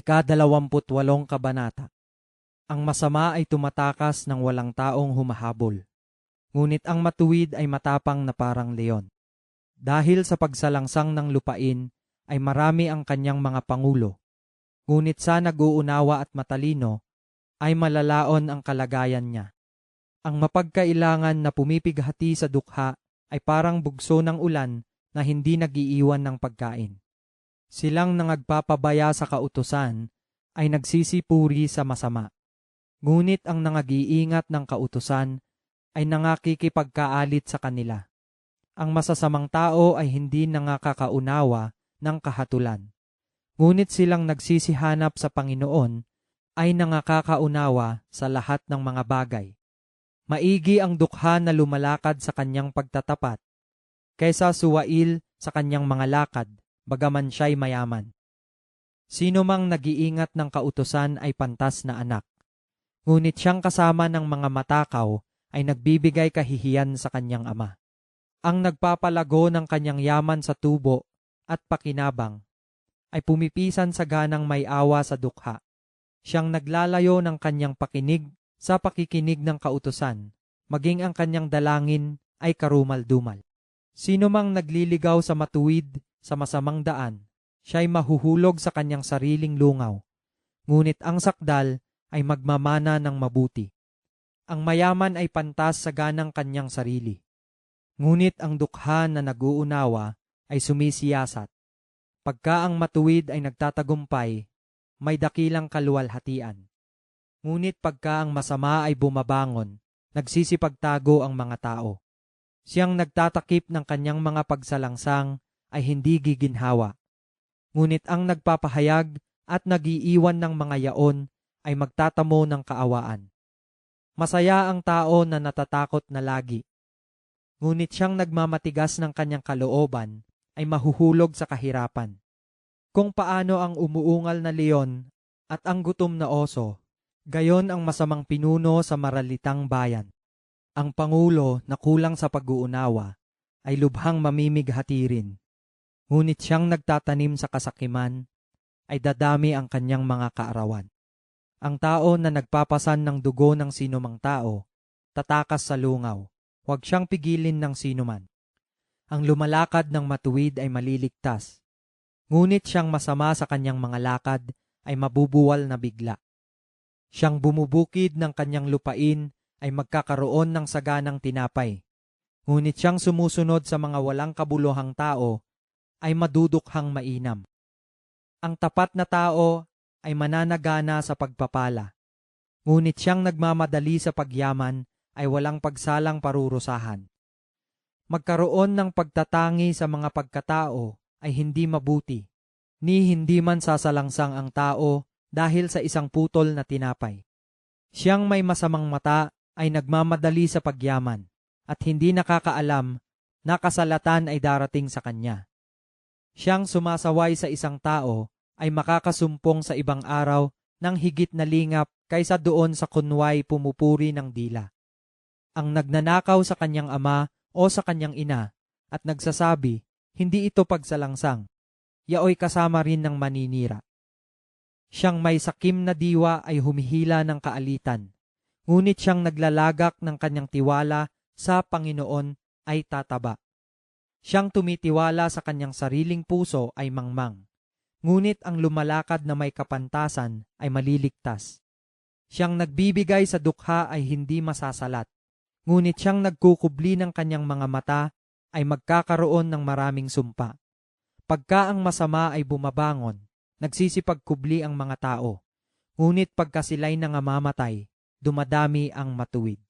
Ikadalawamputwalong kabanata. Ang masama ay tumatakas ng walang taong humahabol. Ngunit ang matuwid ay matapang na parang leon. Dahil sa pagsalangsang ng lupain ay marami ang kanyang mga pangulo. Ngunit sa nag-uunawa at matalino ay malalaon ang kalagayan niya. Ang mapagkailangan na pumipighati sa dukha ay parang bugso ng ulan na hindi nagiiwan ng pagkain. Silang nangagpapabaya sa kautusan ay nagsisipuri sa masama. Ngunit ang nangagiingat ng kautusan ay nangakikipagkaalit sa kanila. Ang masasamang tao ay hindi nangakakaunawa ng kahatulan. Ngunit silang nagsisihanap sa Panginoon ay nangakakaunawa sa lahat ng mga bagay. Maigi ang dukha na lumalakad sa kanyang pagtatapat, kaysa suwail sa kanyang mga lakad bagaman siya'y mayaman. Sino mang nag-iingat ng kautosan ay pantas na anak. Ngunit siyang kasama ng mga matakaw ay nagbibigay kahihiyan sa kanyang ama. Ang nagpapalago ng kanyang yaman sa tubo at pakinabang ay pumipisan sa ganang may awa sa dukha. Siyang naglalayo ng kanyang pakinig sa pakikinig ng kautusan, maging ang kanyang dalangin ay karumal-dumal. Sino mang nagliligaw sa matuwid sa masamang daan, siya'y mahuhulog sa kanyang sariling lungaw. Ngunit ang sakdal ay magmamana ng mabuti. Ang mayaman ay pantas sa ganang kanyang sarili. Ngunit ang dukha na naguunawa ay sumisiyasat. Pagka ang matuwid ay nagtatagumpay, may dakilang kaluwalhatian. Ngunit pagka ang masama ay bumabangon, nagsisipagtago ang mga tao. Siyang nagtatakip ng kanyang mga pagsalangsang ay hindi giginhawa. Ngunit ang nagpapahayag at nagiiwan ng mga yaon ay magtatamo ng kaawaan. Masaya ang tao na natatakot na lagi. Ngunit siyang nagmamatigas ng kanyang kalooban ay mahuhulog sa kahirapan. Kung paano ang umuungal na leon at ang gutom na oso, gayon ang masamang pinuno sa maralitang bayan. Ang pangulo na kulang sa pag-uunawa ay lubhang mamimighati rin. Ngunit siyang nagtatanim sa kasakiman ay dadami ang kanyang mga kaarawan. Ang tao na nagpapasan ng dugo ng sinumang tao, tatakas sa lungaw, huwag siyang pigilin ng sinuman. Ang lumalakad ng matuwid ay maliligtas, ngunit siyang masama sa kanyang mga lakad ay mabubuwal na bigla. Siyang bumubukid ng kanyang lupain ay magkakaroon ng saganang tinapay. Ngunit siyang sumusunod sa mga walang kabuluhang tao ay madudukhang mainam. Ang tapat na tao ay mananagana sa pagpapala. Ngunit siyang nagmamadali sa pagyaman ay walang pagsalang parurusahan. Magkaroon ng pagtatangi sa mga pagkatao ay hindi mabuti, ni hindi man sasalangsang ang tao dahil sa isang putol na tinapay. Siyang may masamang mata ay nagmamadali sa pagyaman at hindi nakakaalam na kasalatan ay darating sa kanya. Siyang sumasaway sa isang tao ay makakasumpong sa ibang araw ng higit na lingap kaysa doon sa kunway pumupuri ng dila. Ang nagnanakaw sa kanyang ama o sa kanyang ina at nagsasabi, hindi ito pagsalangsang, yaoy kasama rin ng maninira. Siyang may sakim na diwa ay humihila ng kaalitan, ngunit siyang naglalagak ng kanyang tiwala sa Panginoon ay tataba. Siyang tumitiwala sa kanyang sariling puso ay mangmang. Ngunit ang lumalakad na may kapantasan ay maliligtas. Siyang nagbibigay sa dukha ay hindi masasalat. Ngunit siyang nagkukubli ng kanyang mga mata ay magkakaroon ng maraming sumpa. Pagka ang masama ay bumabangon, nagsisipagkubli ang mga tao. Ngunit pagka sila'y nangamamatay, dumadami ang matuwid.